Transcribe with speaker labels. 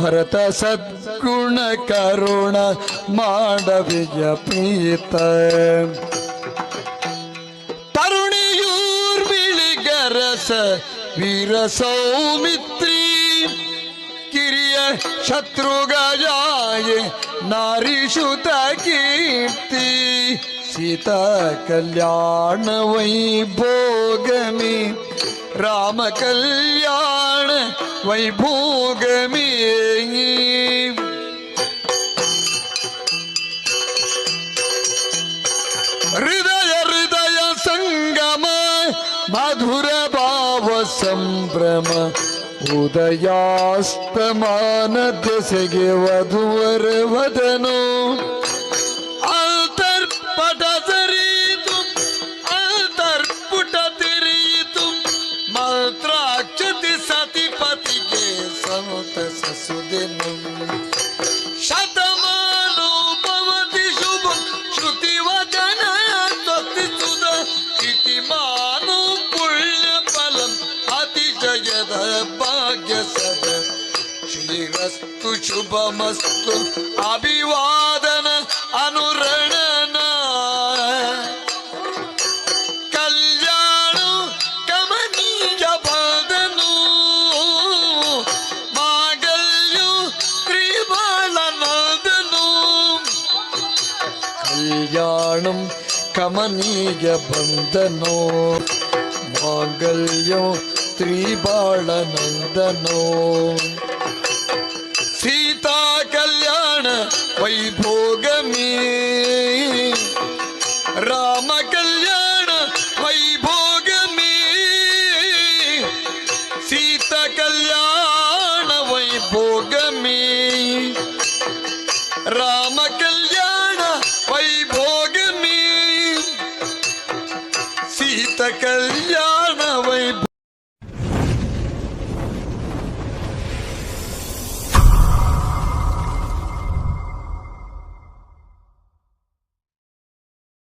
Speaker 1: ಭರತ ಸದ್ಗುಣ ಕರುಣ ಮಾಡವಿಯ ಪ್ರೀತ. ತರುಣಿಯೂರ್ಮಿಳಿಗರಸ ವೀರ ಸೌಮಿತ್ರಿ. ಕಿರಿಯ ಶತ್ರುಗಜಾಯ ನಾರಿಷುತ ಕೀರ್ತಿ ಸೀತಾ ಕಲ್ಯಾಣ ವೈಭೋಗಮಿ ರಾಮ ಕಲ್ಯಾಣ ವೈಭೋಗಮಿ ಹೃದಯ ಹೃದಯ ಸಂಗಮ ಮಧುರ ಭಾವ ಸಂಭ್ರಮ ಉದಯಾಸ್ತಮಾನ ದೆಸೆಗೆ ವಧುವರ ವದನು. ಅಂತರ್ಪಟ ಸರಿಯಿತು ಅಂತರ್ಪುಟ ತೆರೆಯಿತು. ಮಾತ್ರಾಕ್ಷತಿ ಅತಿಶಯದ ಭಾಗ್ಯ ಸದ. ಶ್ರೀರಸ್ತು ಶುಭಮಸ್ತು ಅಭಿವಾದನ ಅನುರಣನ. ಕಲ್ಯಾಣ ಕಮನೀಯ ಬಾದನು ಮಾಗಲ್ಯು ತ್ರಿಬಾಲನಾದನು. ಕಲ್ಯಾಣಂ ಕಮನೀಯ ಬಂದನೋ മാംഗല്യോ ശ്രീബാളനന്ദനോ സീതാ കല്യാണ വൈഭോഗമീ രാമ കല്യാണ വൈഭോഗമീ സീത കല്യാണ വൈഭോഗമീ രാമ கல்யாண வைப